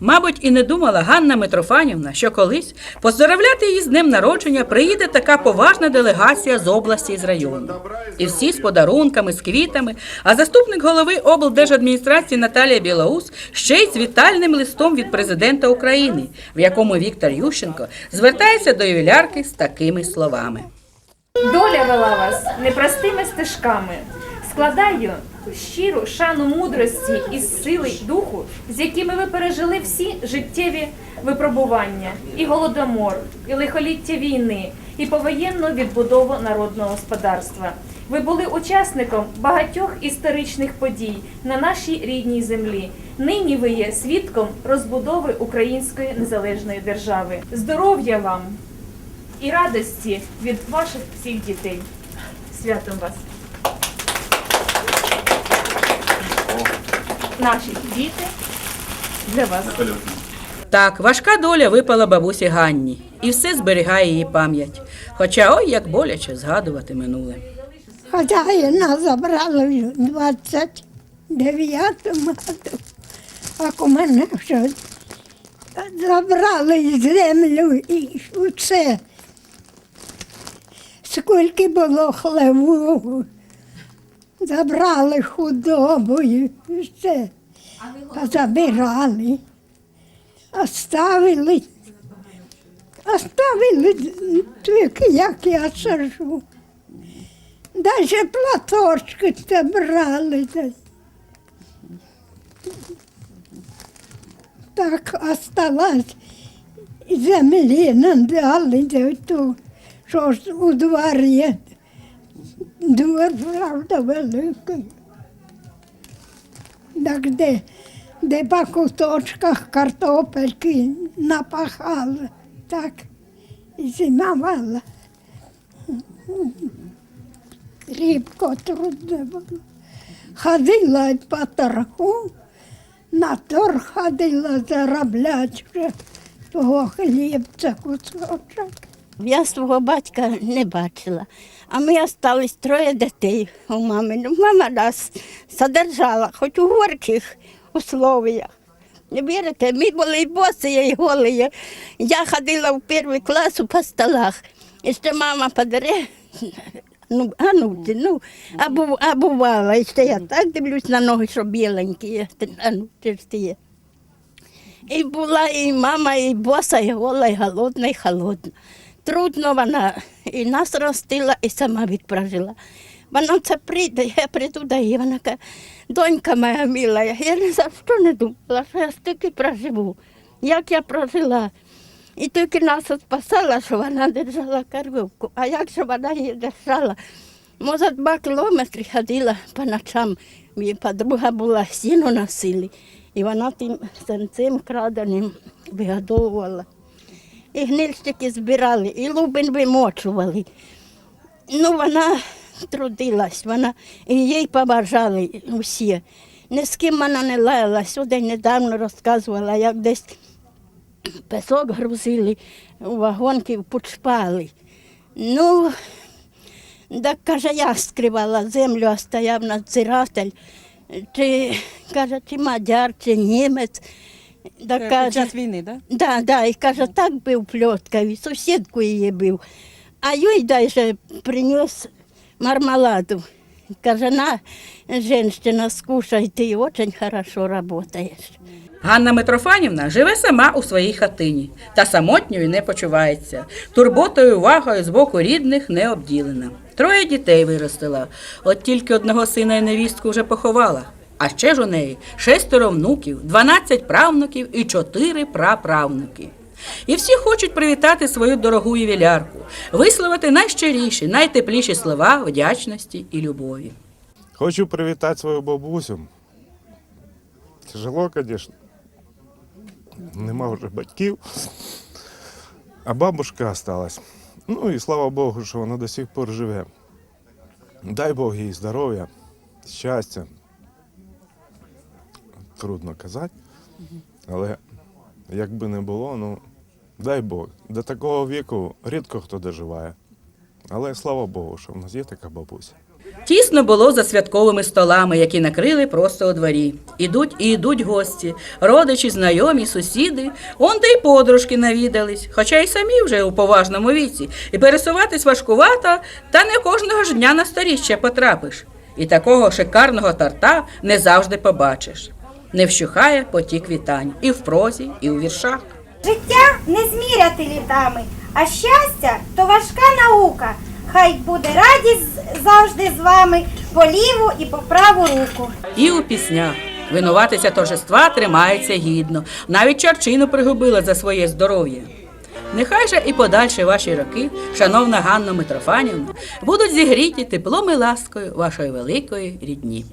Мабуть, і не думала Ганна Митрофанівна, що колись поздоровляти її з днем народження приїде така поважна делегація з області з району. І всі з подарунками, з квітами. А заступник голови облдержадміністрації Наталія Білоус ще й з вітальним листом від президента України, в якому Віктор Ющенко звертається до ювілярки з такими словами. Доля вела вас непростими стежками. Складаю щиру шану мудрості і сили духу, з якими ви пережили всі життєві випробування, і голодомор, і лихоліття війни, і повоєнну відбудову народного господарства. Ви були учасником багатьох історичних подій на нашій рідній землі. Нині ви є свідком розбудови української незалежної держави. Здоров'я вам! і радості від ваших всіх дітей. Святом вас! Наші діти для вас. Так, важка доля випала бабусі Ганні, і все зберігає її пам'ять. Хоча ой, як боляче згадувати минуле. Хазяїна забрали в 29-му году, а у мене вже забрали землю і все. Скільки було хлеву, забрали худобу і все. Забирали, оставили, оставили тільки як я сажу. Даже платочки забрали. та- Так осталось землі надали що ж у дворі. Двор, правда, великий. Так де, де по куточках картопельки напахали, так і зимувала. Рібко трудно було. Ходила по торгу, на торг ходила заробляти вже того хлібця кусочок. Я свого батька не бачила, а ми залишились троє дітей у мами. Ну, Мама нас содержала, хоч у горьких условиях. Не вірите, ми були і босі, і голі. Я ходила в перший клас по столах. І ще мама подаре. Ну, а ну, ну, а бувала, і ще я так дивлюсь на ноги, що біленькі, а ну, ти ж ти є. І була і мама, і боса, і гола, і голодна, і холодна. Трудно вона і нас ростила, і сама відпражила. Вона це прийде, я прийду до її, вона каже, донька моя мила, я ні за що не думала, що я стільки проживу, як я прожила. І тільки нас спасала, що вона держала коровку. А як же вона її держала? Може, два кілометри ходила по ночам. Її подруга була сіну носили, і вона тим сенцем краденим вигодовувала. І гнильщики збирали, і лубин вимочували. Ну, вона трудилась, вона, і їй побажали усі. Ні з ким вона не лаялась. Сюди недавно розказувала, як десь песок грузили вагонки, почпали. Ну, так каже, я скривала землю, а стояв надзиратель. Чи, каже, чи мадяр, чи німець. Так, Під каже, час війни, так? Да, да, і каже, так бив пльоткою, сусідку її бив. А їй даже приніс мармеладу. Каже, на, женщина, скушай, ти дуже хорошо працюєш. Ганна Митрофанівна живе сама у своїй хатині та самотньою не почувається. Турботою, увагою з боку рідних не обділена. Троє дітей виростила. От тільки одного сина і невістку вже поховала. А ще ж у неї шестеро внуків, 12 правнуків і чотири праправнуки. І всі хочуть привітати свою дорогу ювілярку, висловити найщиріші, найтепліші слова вдячності і любові. Хочу привітати свою бабусю. Тяжело, звісно. Нема вже батьків. А бабушка осталась. Ну і слава Богу, що вона до сих пор живе. Дай Бог їй здоров'я, щастя. Трудно казати. Але як би не було, ну дай Бог. До такого віку рідко хто доживає. Але слава Богу, що в нас є така бабуся. Тісно було за святковими столами, які накрили просто у дворі. Ідуть і йдуть гості, родичі, знайомі, сусіди, он де й подружки навідались, хоча й самі вже у поважному віці, і пересуватись важкувато, та не кожного ж дня на сторіччя потрапиш. І такого шикарного торта не завжди побачиш. Не вщухає потік вітань і в прозі, і у віршах. Життя не зміряти літами, а щастя то важка наука. Хай буде радість завжди з вами по ліву і по праву руку. І у піснях. Винуватися торжества тримається гідно. Навіть чарчину пригубила за своє здоров'я. Нехай же і подальші ваші роки, шановна Ганна Митрофанівна, будуть зігріті теплом і ласкою вашої великої рідні.